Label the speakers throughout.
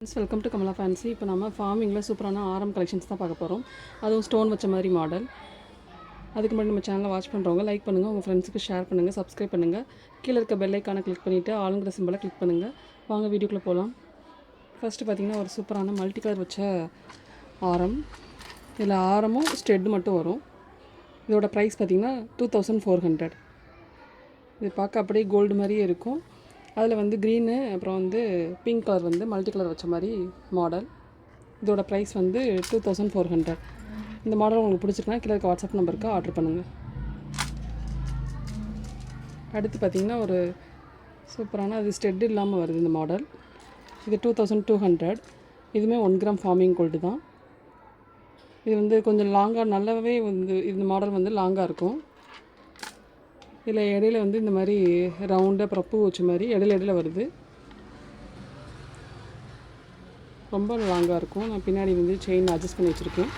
Speaker 1: Friends welcome to Kamala fancy இப்போ நம்ம ஃபார்மிங்கில் சூப்பரான ஆரம் கலெக்ஷன்ஸ் தான் பார்க்க போகிறோம் அதுவும் ஸ்டோன் வச்ச மாதிரி மாடல் அதுக்கு முன்னாடி நம்ம சேனலை வாட்ச் பண்ணுறவங்க லைக் பண்ணுங்கள் உங்கள் ஃப்ரெண்ட்ஸுக்கு ஷேர் பண்ணுங்கள் சப்ஸ்கிரைப் பண்ணுங்கள் கீழே இருக்க பெல் ஐக்கானை கிளிக் பண்ணிவிட்டு ஆளுங்கிற சிம்பிளை கிளிக் பண்ணுங்கள் வாங்க வீடியோக்குள்ளே போகலாம் ஃபஸ்ட்டு பார்த்தீங்கன்னா ஒரு சூப்பரான மல்டி கலர் வச்ச ஆரம். இதில் ஆரமும் ஸ்டெட்டு மட்டும் வரும். இதோட ப்ரைஸ் பார்த்தீங்கன்னா டூ தௌசண்ட் ஃபோர் ஹண்ட்ரட் இது பார்க்க அப்படியே கோல்டு மாதிரியே இருக்கும். அதில் வந்து க்ரீனு அப்புறம் வந்து பிங்க் கலர் வந்து மல்டி கலர் வச்ச மாதிரி மாடல் இதோட ப்ரைஸ் வந்து டூ தௌசண்ட் ஃபோர் ஹண்ட்ரட் இந்த மாடல் உங்களுக்கு பிடிச்சிருக்குன்னா கீழே இருக்க வாட்ஸ்அப் நம்பருக்கு ஆர்டர் பண்ணுங்கள் அடுத்து பார்த்திங்கன்னா ஒரு சூப்பரான அது ஸ்டெட் இல்லாமல் வருது இந்த மாடல் இது டூ தௌசண்ட் டூ ஹண்ட்ரட் இதுவுமே ஒன் கிராம் ஃபார்மிங் கோல்டு தான். இது வந்து கொஞ்சம் லாங்காக நல்லாவே வந்து இந்த மாடல் வந்து லாங்காக இருக்கும். இதில் இடையில வந்து இந்த மாதிரி ரவுண்டு அப்புறம் பூ வச்ச மாதிரி இடையில இடையில வருது. ரொம்ப லாங்காக இருக்கும். நான் பின்னாடி வந்து செயின் அட்ஜஸ்ட் பண்ணி வச்சுருக்கேன்.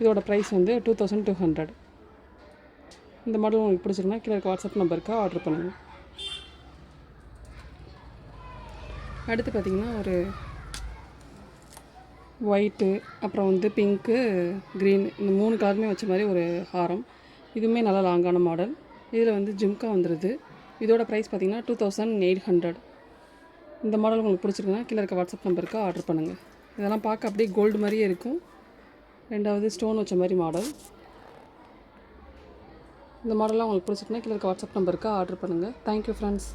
Speaker 1: இதோட ப்ரைஸ் வந்து டூ தௌசண்ட் டூ ஹண்ட்ரட் இந்த மாடல் உங்களுக்கு பிடிச்சிருக்குன்னா கீழே இருக்க வாட்ஸ்அப் நம்பருக்கு ஆர்டர் பண்ணுங்கள் அடுத்து பார்த்திங்கன்னா ஒரு ஒயிட்டு அப்புறம் வந்து பிங்க்கு க்ரீன் இந்த மூணு கலருமே வச்ச மாதிரி ஒரு ஹாரம். இதுவுமே நல்லா லாங்கான மாடல் இதில் வந்து ஜிம்கா வந்துடுது இதோட ப்ரைஸ் பார்த்தீங்கன்னா டூ தௌசண்ட் எயிட் ஹண்ட்ரட் இந்த மாடல் உங்களுக்கு பிடிச்சிருக்குன்னா கீழே இருக்க வாட்ஸ்அப் நம்பருக்கு ஆர்டர் பண்ணுங்கள் இதெல்லாம் பார்க்க அப்படியே கோல்டு மாதிரியே இருக்கும். ரெண்டாவது ஸ்டோன் வச்ச மாதிரி மாடல் இந்த மாடல்லாம் உங்களுக்கு பிடிச்சிருக்குன்னா கீழே இருக்க வாட்ஸ்அப் நம்பருக்கு ஆர்டர் பண்ணுங்கள் தேங்க்யூ ஃப்ரெண்ட்ஸ்